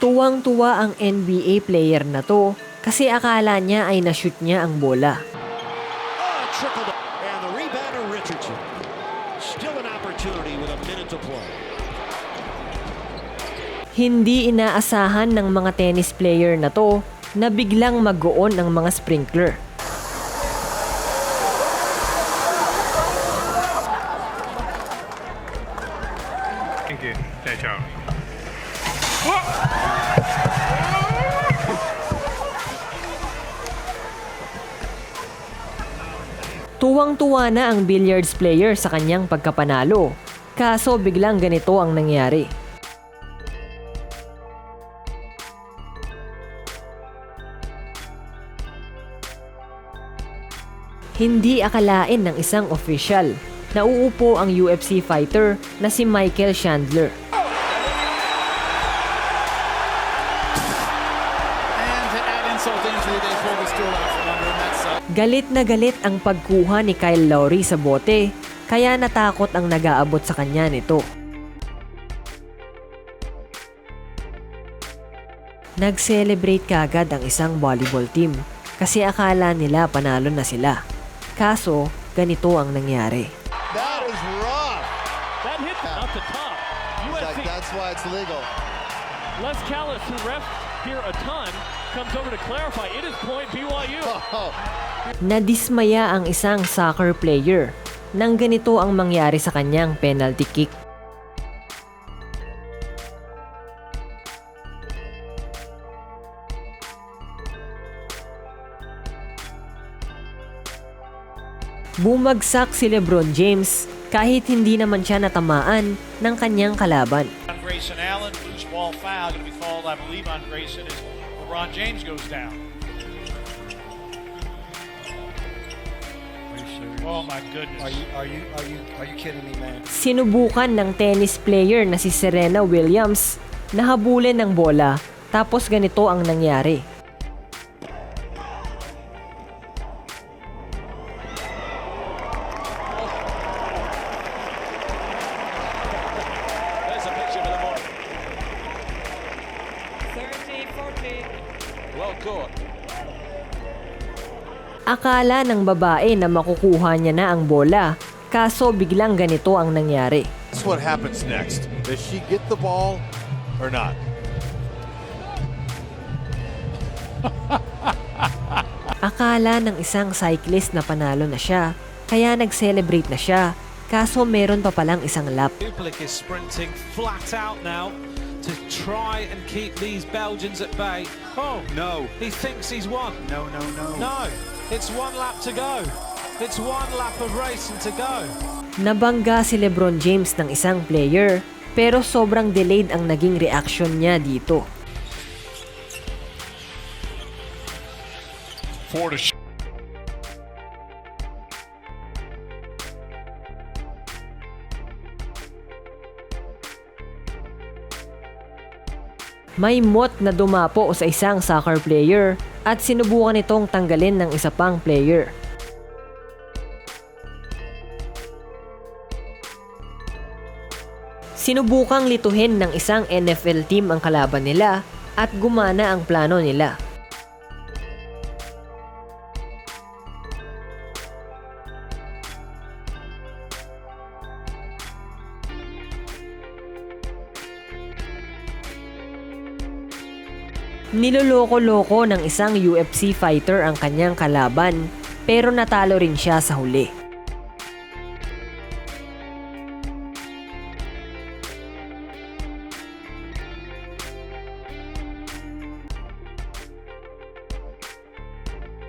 Tuwang-tuwa ang NBA player na to kasi akala niya ay na-shoot niya ang bola. Hindi inaasahan ng mga tennis player na to na biglang mag-on ang mga sprinkler. Tuwang-tuwa na ang billiards player sa kanyang pagkapanalo. Kaso biglang ganito ang nangyari. Hindi akalain ng isang official na uupo ang UFC fighter na si Michael Chandler. And to add insult to injury, they pulled the stool out from under Galit na galit ang pagkuha ni Kyle Lowry sa bote, kaya natakot ang nag-aabot sa kanya nito. Nag-celebrate kagad ang isang volleyball team kasi akala nila panalo na sila. Kaso, ganito ang nangyari. That is rough. That hit up the top. USC, that's why it's legal. Les Callis, who ref here a ton, comes over to clarify. It is point BYU. Nadismaya ang isang soccer player nang ganito ang mangyari sa kanyang penalty kick. Bumagsak si Lebron James kahit hindi naman siya natamaan ng kanyang kalaban. On Grayson Allen. Loose ball foul going to be called, I believe, on Grayson as LeBron James goes down. Oh my goodness. Are you are you are you are you kidding me, man? Sinubukan ng tennis player na si Serena Williams na habulin ng bola tapos ganito ang nangyari. Akala ng babae na makukuha niya na ang bola, kaso biglang ganito ang nangyari. that's what happens next. Does she get the ball or not? Akala ng isang cyclist na panalo na siya, kaya nag-celebrate na siya, kaso meron pa palang isang lap. Dublik is sprinting flat out now to try and keep these Belgians at bay. Oh, No, he thinks he's won. no, no, no. No, it's one lap to go. It's one lap of racing to go. Nabangga si Lebron James ng isang player, pero sobrang delayed ang naging reaction niya dito. Four to May mot na dumapo sa isang soccer player at sinubukan itong tanggalin ng isa pang player. Sinubukang lituhin ng isang NFL team ang kalaban nila at gumana ang plano nila. Niloloko-loko ng isang UFC fighter ang kanyang kalaban pero natalo rin siya sa huli.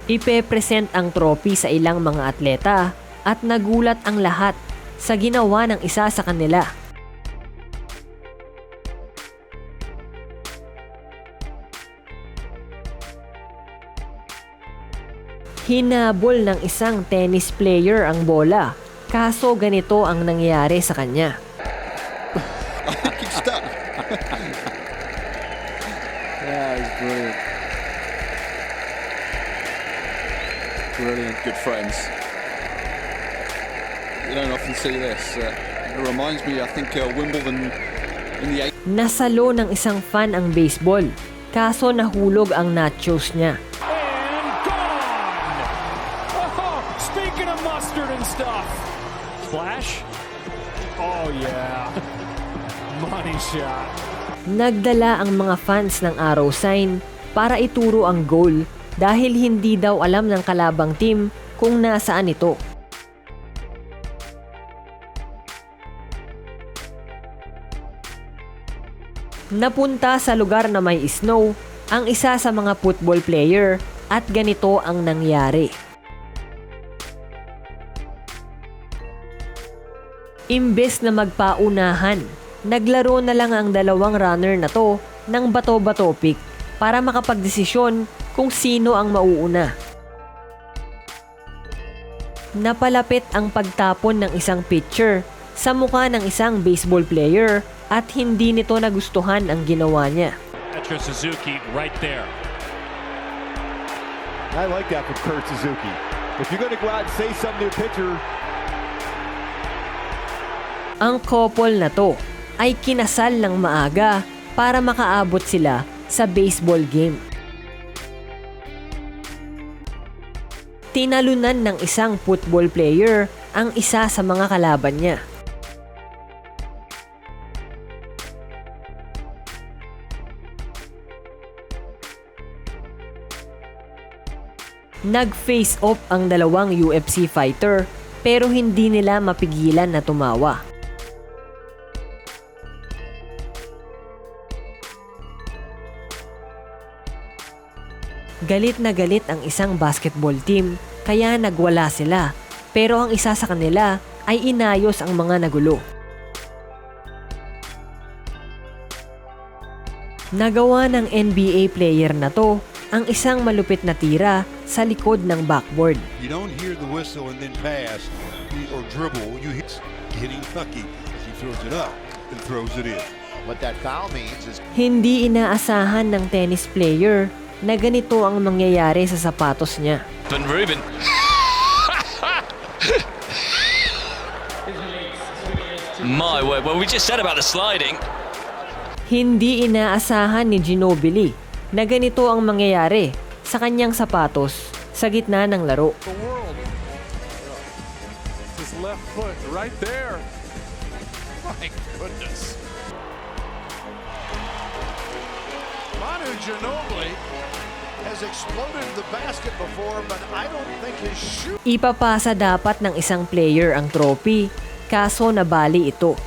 Ipe-present ang trophy sa ilang mga atleta at nagulat ang lahat sa ginawa ng isa sa kanila. Hinabol ng isang tennis player ang bola. Kaso ganito ang nangyari sa kanya. Yeah, he's brilliant. brilliant, good friends. You don't often see this. Uh, it reminds me, I think, uh, Wimbledon in the 80s. Nasalo ng isang fan ang baseball, kaso nahulog ang nachos niya. Splash? Oh, yeah. Money shot. Nagdala ang mga fans ng arrow sign para ituro ang goal dahil hindi daw alam ng kalabang team kung nasaan ito. Napunta sa lugar na may snow ang isa sa mga football player at ganito ang nangyari. Imbes na magpaunahan, naglaro na lang ang dalawang runner na to ng bato-bato pick para makapagdesisyon kung sino ang mauuna. Napalapit ang pagtapon ng isang pitcher sa mukha ng isang baseball player at hindi nito nagustuhan ang ginawa niya. Petra Suzuki right there. I like that from Kurt Suzuki. If you're going to go out and say something to a pitcher, Ang couple na to ay kinasal ng maaga para makaabot sila sa baseball game. Tinalunan ng isang football player ang isa sa mga kalaban niya. Nag-face off ang dalawang UFC fighter pero hindi nila mapigilan na tumawa. Galit na galit ang isang basketball team kaya nagwala sila pero ang isa sa kanila ay inayos ang mga nagulo. Nagawa ng NBA player na to ang isang malupit na tira sa likod ng backboard. You don't hear the whistle and then pass or dribble. You hit getting lucky. He throws it up and throws it in. what that foul means is Hindi inaasahan ng tennis player na ganito ang mangyayari sa sapatos niya. Van Ruben. My word, well, we just said about the sliding. Hindi inaasahan ni Ginobili na ganito ang mangyayari sa kanyang sapatos sa gitna ng laro. His left foot right there. my goodness. Manu Ginobili has exploded the basket before, but I don't think his shoe Ipapasa dapat ng isang player ang trophy, kaso nabali ito.